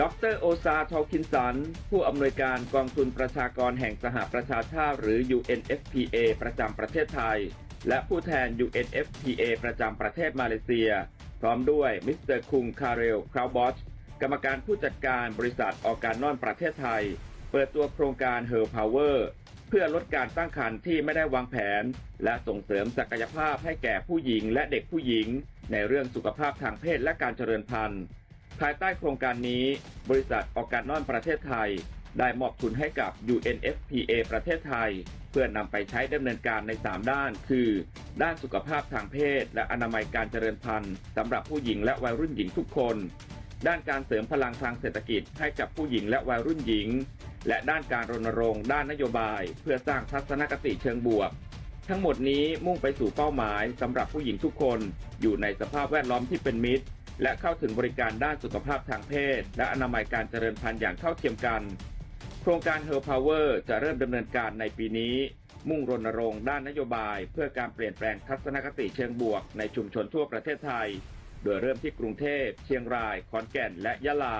ดรโอซาทอลคินสัน ผู้อำนวยการกองทุนประชากรแห่งสหประชาชาติหรือ UNFPA ประจำประเทศไทย และผู้แทน UNFPA ประจำประเทศมาเลเซีย พร้อมด้วยมิสเตอร์คุงคาเรลคราวบอชกรรมการผู้จัดการบริษัทออการนอนประเทศไทย เปิดตัวโครงการ Her Power เพื่อลดการตั้งครรภ์ที่ไม่ได้วางแผน และส่งเสริมศักยภาพให้แก่ผู้หญิงและเด็กผู้หญิง ในเรื่องสุขภาพทางเพศและการเจริญพันธุ์ ภายใต้โครงการนี้ บริษัทออกการนอนประเทศไทย ได้มอบทุนให้กับ UNFPA ประเทศไทย เพื่อนำไปใช้ดำเนินการใน 3 ด้าน คือ ด้านสุขภาพทางเพศ และอนามัยการเจริญพันธุ์สำหรับผู้หญิงและวัยรุ่นหญิงทุกคน ด้านการเสริมพลังทางเศรษฐกิจให้กับผู้หญิงและวัยรุ่นหญิง และด้านการรณรงค์ด้านนโยบาย เพื่อสร้างทัศนคติเชิงบวก ทั้งหมดนี้มุ่งไปสู่เป้าหมายสำหรับผู้หญิงทุกคนอยู่ในสภาพแวดล้อมที่เป็นมิตร และเข้าถึงบริการด้านสุขภาพทางเพศ และอนามัยการเจริญพันธุ์อย่างเท่าเทียมกัน โครงการ Her Power จะเริ่มดำเนินการในปีนี้ มุ่งรณรงค์ด้านนโยบาย เพื่อการเปลี่ยนแปลงทัศนคติเชิงบวกในชุมชนทั่วประเทศไทย โดยเริ่มที่กรุงเทพ เชียงราย ขอนแก่น และยะลา